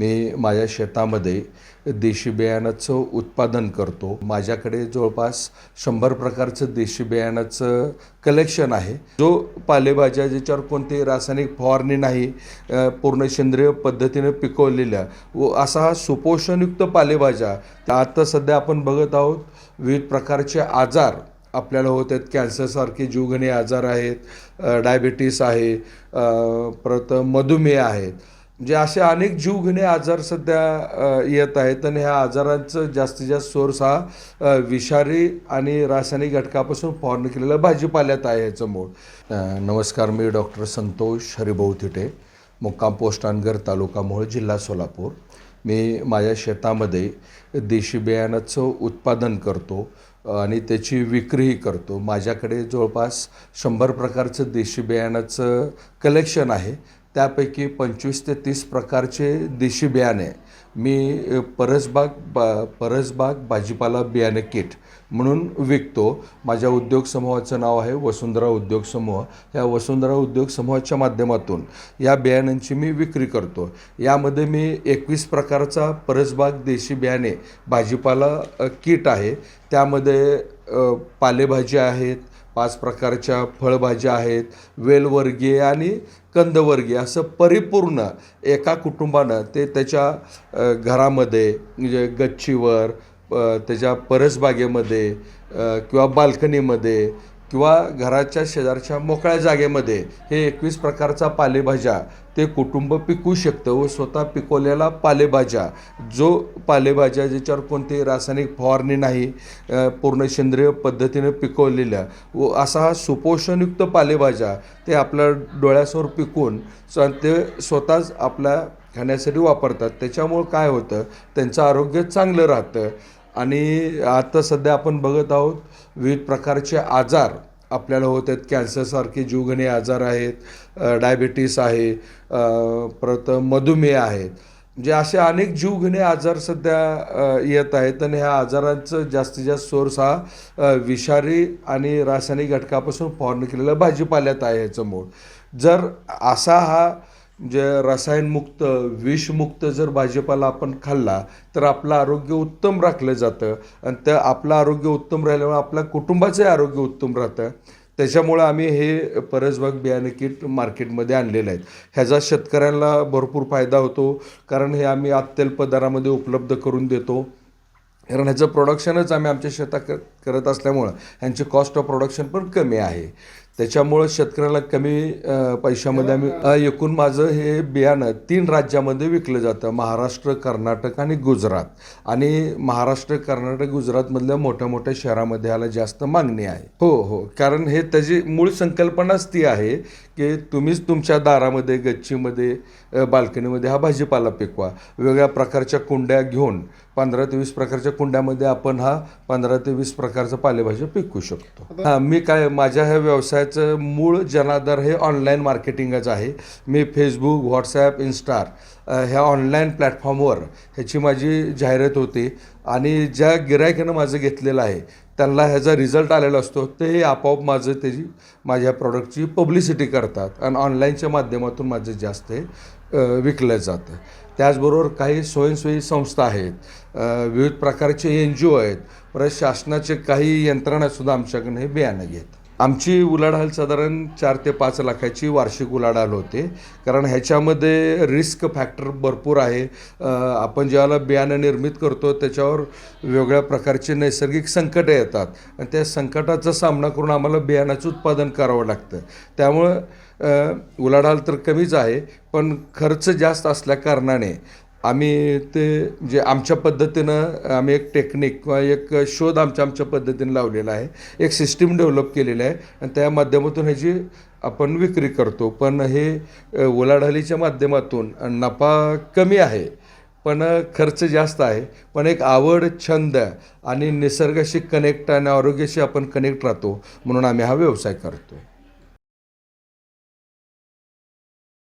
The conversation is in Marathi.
मी माझ्या शेतामध्ये देशी बियाणाचं उत्पादन करतो. माझ्याकडे जवळपास शंभर प्रकारचं देशी बियाणाचं कलेक्शन आहे. जो पालेभाज्या ज्याच्यावर कोणती रासायनिक फवारणी नाही पूर्ण सेंद्रिय पद्धतीने पिकवलेल्या व असा हा सुपोषणयुक्त पालेभाज्या त्या आता सध्या आपण बघत आहोत. विविध प्रकारचे आजार आपल्याला होत आहेत. कॅन्सरसारखे जीवघेणे आजार आहेत डायबिटीस आहे परत मधुमेह आहेत. म्हणजे असे अनेक जीवघेणे आजार सध्या येत आहेत आणि ह्या आजारांचं जास्तीत जास्त सोर्स हा विषारी आणि रासायनिक घटकापासून फवारणी केलेल्या भाजीपाल्यात आहे याचं मूळ. नमस्कार मी डॉक्टर संतोष हरिभाऊ थिटे मुक्काम पोस्ट अनगर तालुका मोहोळ जिल्हा सोलापूर. मी माझ्या शेतामध्ये देशी बियाणाचं उत्पादन करतो आणि त्याची विक्रीही करतो. माझ्याकडे जवळपास शंभर प्रकारचं देशी बियाणाचं कलेक्शन आहे. त्यापैकी पंचवीस ते तीस प्रकारचे देशी बियाणे. मी परसबाग बा परसबाग भाजीपाला बियाणे किट म्हणून विकतो. माझ्या उद्योग समूहाचं नाव आहे वसुंधरा उद्योग समूह. या वसुंधरा उद्योग समूहाच्या माध्यमातून या बियाण्यांची मी विक्री करतो. यामध्ये मी एकवीस प्रकारचा परसबाग देशी बियाणे भाजीपाला किट आहे. त्यामध्ये पालेभाजी पालेभाज्या आहेत पाच प्रकारच्या फळभाज्या आहेत वेलवर्गीय आणि कंदवर्गीय असं परिपूर्ण एका कुटुंबानं ते त्याच्या घरामध्ये म्हणजे गच्चीवर त्याच्या परसबागेमध्ये किंवा बाल्कनीमध्ये किंवा घराच्या शेजारच्या मोकळ्या जागेमध्ये हे एकवीस प्रकारचा पालेभाज्या ते कुटुंब पिकवू शकतं व स्वतः पिकवलेला पालेभाज्या जो पालेभाज्या ज्याच्यावर कोणती रासायनिक फवारणी नाही पूर्ण सेंद्रिय पद्धतीने पिकवलेल्या व असा हा सुपोषणयुक्त पालेभाज्या ते आपल्या डोळ्यासमोर पिकून स- ते स्वतःच आपल्या खाण्यासाठी वापरतात. त्याच्यामुळं काय होतं? त्यांचं आरोग्य चांगलं राहतं. आणि आता सध्या आपण बघत आहोत विविध प्रकारचे आजार आपल्याला होत आहेत. कॅन्सरसारखे जीवघेणे आजार आहेत डायबेटीस डायबिटीस आहे परत मधुमेह आहेत. म्हणजे असे अनेक जीवघेणे आजार सध्या येत आहेत आणि ह्या आजारांचं जास्तीत जास्त सोर्स हा विषारी आणि रासायनिक घटकापासून फवारणी केलेल्या भाजीपाल्यात आहे ह्याचं मूळ. जर असा हा जे रसायनमुक्त विषमुक्त जर भाजीपाला आपण खाल्ला तर आपलं आरोग्य उत्तम राखलं जातं. आणि त्या आपलं आरोग्य उत्तम राहिल्यामुळे आपल्या कुटुंबाचंही आरोग्य उत्तम राहतं. त्याच्यामुळं आम्ही हे परसबाग बियाणे किट मार्केटमध्ये आणलेले आहेत. ह्याचा शेतकऱ्यांना भरपूर फायदा होतो कारण हे आम्ही अत्यल्प दरामध्ये उपलब्ध करून देतो. कारण ह्याचं प्रोडक्शनच आम्ही आमच्या शेतात करत असल्यामुळं ह्यांची कॉस्ट ऑफ प्रोडक्शन पण कमी आहे. त्याच्यामुळं शेतकऱ्याला कमी पैशामध्ये आम्ही एकूण माझं हे बियाणं तीन राज्यामध्ये विकलं जातं. महाराष्ट्र कर्नाटक आणि गुजरात. आणि महाराष्ट्र कर्नाटक गुजरातमधल्या मोठ्या मोठ्या शहरामध्ये ह्याला जास्त मागणी आहे. हो हो. कारण हे त्याची मूळ संकल्पनाच ती आहे की तुम्हीच तुमच्या दारामध्ये गच्चीमध्ये बाल्कनीमध्ये हा भाजीपाला पिकवा. वेगवेगळ्या प्रकारच्या कुंड्या घेऊन पंधरा ते वीस प्रकारच्या कुंड्यामध्ये आपण हा पंधरा ते वीस प्रकारचा पालेभाज्या पिकवू शकतो. हा मी काय माझ्या ह्या त्याचं मूळ जनाधार हे ऑनलाईन मार्केटिंगच आहे. मी फेसबुक व्हॉट्सॲप इन्स्टार ह्या ऑनलाईन प्लॅटफॉर्मवर ह्याची माझी जाहिरात होते. आणि ज्या गिरायकानं माझं घेतलेलं आहे त्यांना ह्याचा रिझल्ट आलेला असतो. ते आपोआप माझं त्याची माझ्या प्रॉडक्टची पब्लिसिटी करतात. आणि ऑनलाईनच्या माध्यमातून माझं जास्त हे विकलं जातं. त्याचबरोबर काही स्वयंसेवी संस्था आहेत विविध प्रकारचे एन जी ओ आहेत. परत शासनाचे काही यंत्रणासुद्धा आमच्याकडून हे बियाणं घेत आमची उलाढाल साधारण चार ते पाच लाखाची वार्षिक उलाढाल होते. कारण ह्याच्यामध्ये रिस्क फॅक्टर भरपूर आहे. आपण ज्यावेळेला बियाणं निर्मित करतो त्याच्यावर वेगवेगळ्या प्रकारचे नैसर्गिक संकटं येतात. आणि त्या संकटाचा सामना करून आम्हाला बियाणाचं उत्पादन करावं लागतं. त्यामुळं उलाढाल तर कमीच आहे पण खर्च जास्त असल्या कारणाने आम्ही ते जे आमच्या पद्धतीनं आम्ही एक टेक्निक किंवा एक शोध आमच्या आमच्या पद्धतीनं लावलेला आहे. एक सिस्टीम डेव्हलप केलेली आहे आणि त्या माध्यमातून ह्याची आपण विक्री करतो. पण हे उलाढालीच्या माध्यमातून नफा कमी आहे पण खर्च जास्त आहे. पण एक आवड छंद आणि निसर्गाशी कनेक्ट आणि आरोग्याशी आपण कनेक्ट राहतो म्हणून आम्ही हा व्यवसाय करतो